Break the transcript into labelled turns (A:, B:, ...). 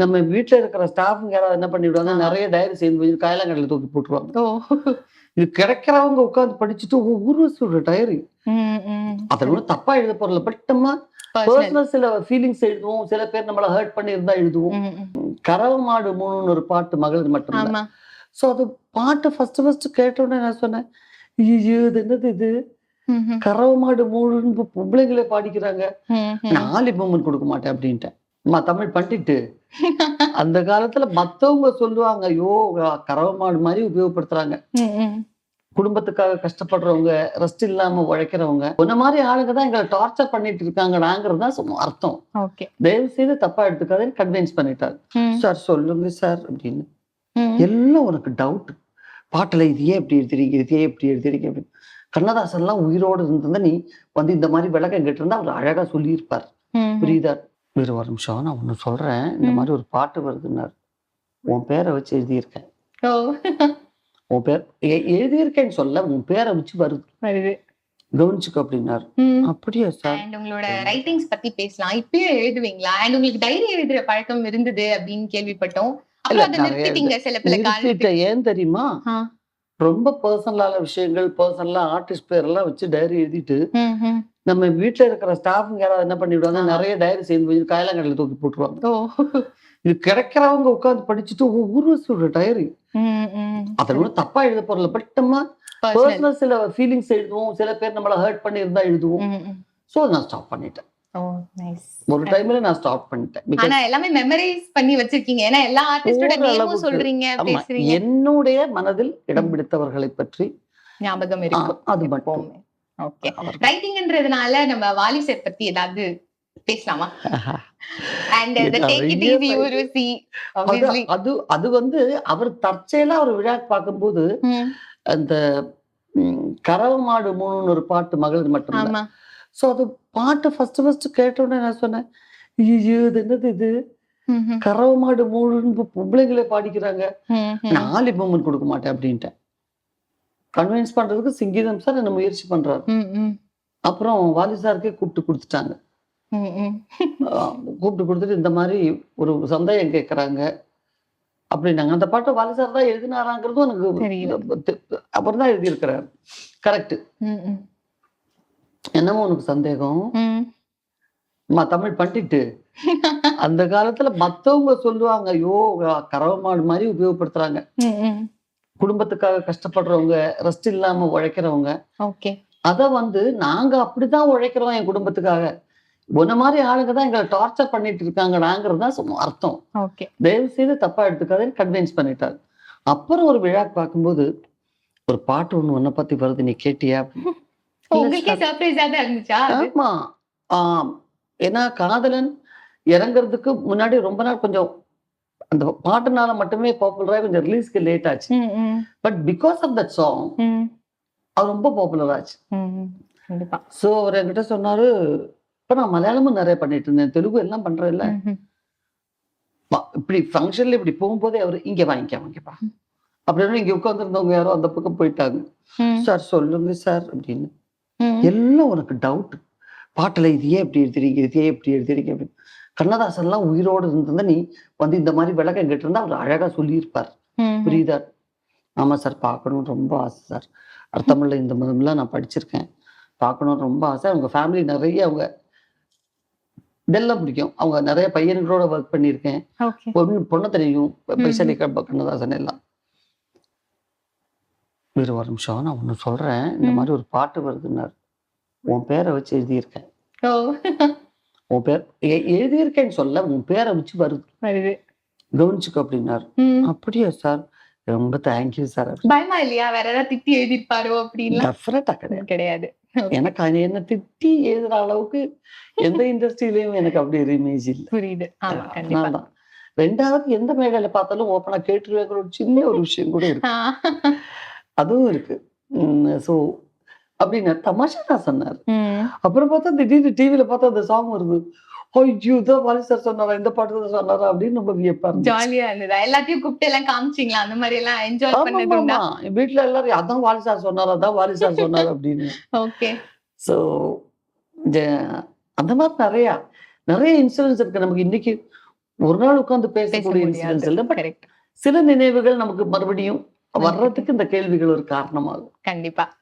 A: நம்ம வீட்ல இருக்கிற ஸ்டாஃபுங்க யாராவது என்ன பண்ணிவிடுவாங்க. நிறைய டைரி சேர்ந்து போய் காயலாங்கடையில் தூக்கி போட்டுருவாங்க. இது கிடைக்கிறவங்க உட்காந்து படிச்சுட்டு ஒவ்வொரு டைரி ஒன்றும் தப்பா எழுத போறல பட் நம்ம
B: Personal.
A: பர்சனல் சில ஃபீலிங்ஸ் எழுதுவோம். சில பேர் நம்மளை ஹர்ட் பண்ணி இருந்தா எழுதுவோம். கறவை மாடு மூணுன்னு ஒரு பாட்டு மகளிர் மட்டும் ஸோ அது பாட்டு ஃபர்ஸ்ட் ஃபர்ஸ்ட் கேட்ட உடனே நான் சொன்னேன். ஐயோ இது என்னது இது. கறவை மாடு மூணுன்னு பொம்பளைங்களே பாடிக்கிறாங்க. நான் மூமெண்ட் கொடுக்க மாட்டேன் அப்படின்ட்டேன். அம்மா தமிழ் பண்ணிட்டு அந்த காலத்துல மத்தவங்க சொல்லுவாங்க ஐயோ கறவை மாடு மாதிரி உபயோகப்படுத்துறாங்க. குடும்பத்துக்காக கஷ்டப்படுறவங்க ரெஸ்ட் இல்லாம உழைக்கிறவங்க உன்ன மாதிரி ஆளுங்க தான் எங்களை டார்ச்சர் பண்ணிட்டு இருக்காங்கடாங்கிறது தான் சும்மா அர்த்தம். தயவு செய்து தப்பா எடுத்துக்காதேன்னு கன்வின்ஸ் பண்ணிட்டாரு. சார் சொல்லுங்க சார் அப்படின்னு. எல்லாம் உனக்கு டவுட் பாட்டுல இது ஏன் இப்படி எழுதுறீங்க இது ஏன் இப்படி எழுதுறீங்க அப்படின்னு. கண்ணதாசன் எல்லாம் உயிரோடு இருந்திருந்தா நீ வந்து இந்த மாதிரி விளக்கம் கேட்டிருந்தா அவர் அழகா சொல்லியிருப்பார். புரியுதா? வேறு ஒரு நிமிஷம். நான் ஒண்ணு சொல்றேன். இந்த. மாதிரி ஒரு பாட்டு வருதுன்னாரு. உன் பேரை வச்சு எழுதியிருக்கேன்.
B: ஓ.
A: உன் பேர் எழுதியிருக்கேன்னு சொல்ல உன் பேரை வச்சு வருது.
B: வருது.
A: கவனிச்சுக்க அப்படின்னாரு. அப்படியா சார்?
B: அண்ட் உங்களோட ரைட்டிங்ஸ் பத்தி பேசலாம். இப்பயும் எழுதுவீங்களா? அண்ட் உங்களுக்கு டைரி எழுதுற பழக்கம் இருந்தது அப்படின்னு கேள்விப்பட்டோம். அப்புறம் அதை
A: நிறைய
B: நிறுத்திட்டீங்க சில பல
A: நிறுத்திட்ட
B: காரணத்துக்கு.
A: ஏன் தெரியுமா. ரொம்ப பர்சனலான விஷயங்கள் பர்சனலா ஆர்டிஸ்ட் பேரெல்லாம் வச்சு டைரி எழுதிட்டு. நம்ம வீட்ல இருக்கிற ஸ்டாஃபுங்க யாராவது என்ன பண்ணிவிடுவாங்க. நிறைய டைரி சேர்ந்து போய் காயலாங்கடையில் தூக்கி போட்டுருவாங்க. இது கிடைக்கிறவங்க உட்காந்து படிச்சுட்டு ஒவ்வொரு டைரி ஒன்றும் தப்பா எழுத போறல பட் நம்ம
B: Personal.
A: பர்சனல் சில ஃபீலிங்ஸ் எழுதுவோம். சில பேர் நம்மளை ஹர்ட் பண்ணி இருந்தா எழுதுவோம். ஸோ நான் ஸ்டாப் பண்ணிட்டேன். ஒரு டைம்ல நான் ஸ்டாப் பண்ணிட்டேன்.
B: ஆனா எல்லாமே மெமரைஸ் பண்ணி வச்சிருக்கீங்க. ஏன்னா எல்லா ஆர்டிஸ்டோட நேமும். சொல்றீங்க பேசுறீங்க.
A: என்னுடைய மனதில் இடம் பிடித்தவர்களை பற்றி
B: ஞாபகம் இருக்கும்.
A: அது மட்டும்.
B: ஓகே ரைட்டிங்ன்றதுனால நம்ம வாலி சார் பத்தி ஏதாவது பேசலாமா? And the take it easy
A: அது
B: obviously.
A: அது அது வந்து அவர் தற்செயலா ஒரு விழா பார்க்கும்போது
B: ம்,
A: அந்த ம், கறவை மாடு மூணுன்னு ஒரு பாட்டு மகளிர் மட்டும் ஸோ அது பாட்டு ஃபர்ஸ்ட் ஃபர்ஸ்ட் கேட்ட உடனே நான் சொன்னேன் ஐயோ இது என்னது இது? கறவை மாடு இப்ப பொம்பளைங்களே பாடிக்கிறாங்க. நான் மூமெண்ட் கொடுக்க மாட்டேன் அப்படின்ட்டேன். கன்வின்ஸ் பண்றதுக்கு சிங்கீதம் சார் என்ன முயற்சி பண்றாரு. அப்புறம் வாலி சாருக்கே கூப்பிட்டு கொடுத்துட்டாங்க. கூப்பிட்டு கொடுத்துட்டு இந்த மாதிரி ஒரு சந்தேகம் கேட்குறாங்க அப்படின்னாங்க. அந்த பாட்டை வாலி சார் தான் எழுதினாராங்கிறதும். எனக்கு அப்புறம் தான் எழுதியிருக்கிறார். கரெக்ட் என்னமோ உனக்கு சந்தேகம்? தமிழ் பண்ணிட்டு அந்த காலத்துல மத்தவங்க சொல்லுவாங்க ஐயோ கறவை மாடு மாதிரி உபயோகப்படுத்துறாங்க. குடும்பத்துக்காக கஷ்டப்படுறவங்க ரெஸ்ட் இல்லாம உழைக்கிறவங்க. அத வந்து நாங்க அப்படிதான் உழைக்கிறோம் என் குடும்பத்துக்காக. உன்ன மாதிரி ஆளுங்க தான் எங்களை டார்ச்சர் பண்ணிட்டு இருக்காங்கடாங்கிறது தான் சும்மா அர்த்தம்.
B: ஓகே.
A: தயவு செய்து தப்பா எடுத்துக்காதேன்னு கன்வின்ஸ் பண்ணிட்டாரு. அப்புறம் ஒரு விழா பார்க்கும்போது ஒரு பாட்டு ஒண்ணு உன்னை பத்தி வருது நீ கேட்டியா?
B: உங்களுக்கே சர்ப்ரைஸா தான் இருந்துச்சா அது?
A: ஆமா. ஆம். ஏன்னா காதலன் இறங்குறதுக்கு முன்னாடி ரொம்ப நாள் கொஞ்சம் அந்த பாட்டுனால மட்டுமே பாப்புலரா கொஞ்சம் ரிலீஸ்க்கு லேட் ஆச்சு. But because of that song அது ரொம்ப பாப்புலர் ஆச்சு. ஸோ அவர் என்கிட்ட சொன்னாரு இப்ப நான் மலையாளமும் நிறைய பண்ணிட்டு இருந்தேன். தெலுங்கு எல்லாம் பண்றேன் இல்ல. இப்படி ஃபங்க்ஷன்ல இப்படி போகும்போதே அவர் இங்க வாங்கிக்க வாங்கிப்பா அப்படின்னு இங்க உட்காந்துருந்தவங்க யாரோ அந்த பக்கம் போயிட்டாங்க. சார் சொல்லுங்க சார் அப்படின்னு. எல்லாம் உனக்கு டவுட் பாட்டுல இது ஏன் இப்படி எழுதுறீங்க? இது ஏன் இப்படி எழுதுறீங்க? அப்படின்னு. கண்ணதாசன் எல்லாம் உயிரோடு இருந்திருந்தா நீ வந்து இந்த மாதிரி விளக்கம் கேட்டிருந்தா அவர் அழகா சொல்லியிருப்பார். புரியுதா? ஆமா சார் பார்க்கணும்னு ரொம்ப ஆசை சார். அர்த்தமுள்ள இந்த மதம்லாம் நான் படிச்சிருக்கேன். பார்க்கணும்னு ரொம்ப ஆசை. அவங்க ஃபேமிலி நிறைய அவங்க இதெல்லாம் பிடிக்கும். அவங்க நிறைய பையன்களோட ஒர்க் பண்ணியிருக்கேன். பொண்ணு பொண்ணை தெரியும்.
B: ம்.
A: பைசலி கண்ணதாசன் எல்லாம். வேறு ஒரு நிமிஷம் நான் ஒன்று சொல்றேன். இந்த. மாதிரி ஒரு பாட்டு வருதுன்னாரு. உன் பேரை வச்சு எழுதியிருக்கேன்.
B: ஓ.
A: உன் பேர் எழுதியிருக்கேன்னு சொல்ல உன் பேரை வச்சு வருது. கவனிச்சுக்க அப்படின்னாரு. அப்படியா சார்? ரொம்ப தேங்க்யூ சார்.
B: பயமா இல்லையா? வேற ஏதாவது திட்டி எழுதிருப்பாரோ அப்படின்லாம்?
A: டெஃபினட்டா கிடையாது.
B: கிடையாது.
A: எனக்கு அது என்ன திட்டி எழுதுற அளவுக்கு எந்த இண்டஸ்ட்ரியிலயும் எனக்கு அப்படி ஒரு இமேஜ் இல்லை.
B: புரியுது. ஆமா
A: ரெண்டாவது எந்த மேடையில பார்த்தாலும் ஓப்பனா கேட்டுருவேங்கிற ஒரு சின்ன ஒரு விஷயம் கூட இருக்கு. அதுவும் இருக்கு. ஸோ அப்படின்னு தமாஷா நான் சொன்னார். அப்புறம் பார்த்தா திடீர்னு டிவியில பார்த்தா அந்த சாங் வருது. ஐயோ வாலி சார் சொன்னாரா இந்த பாட்டு தான் சொன்னாரா அப்படின்னு ரொம்ப.
B: ஜாலியா இருந்ததா. எல்லாத்தையும் கூப்பிட்டு எல்லாம் காமிச்சிங்களா? அந்த மாதிரி எல்லாம் என்ஜாய்
A: ஆமா,
B: பண்ணது
A: ஆமா,
B: உண்டா
A: ஆமா. என் வீட்டுல எல்லாரும் அதான் வாலி சார் சொன்னாரா அதான் வாலி சார் சொன்னார் அப்படின்னு.
B: ஓகே
A: ஸோ அந்த மாதிரி நிறையா நிறைய இன்சூரன்ஸ் இருக்கு. நமக்கு இன்னைக்கு ஒரு நாள் உட்கார்ந்து
B: பேச
A: பேசக்கூடிய இல்லை. பட் சில நினைவுகள் நமக்கு மறுபடியும் வர்றதுக்கு இந்த கேள்விகள் ஒரு காரணமாகும்.
B: கண்டிப்பா.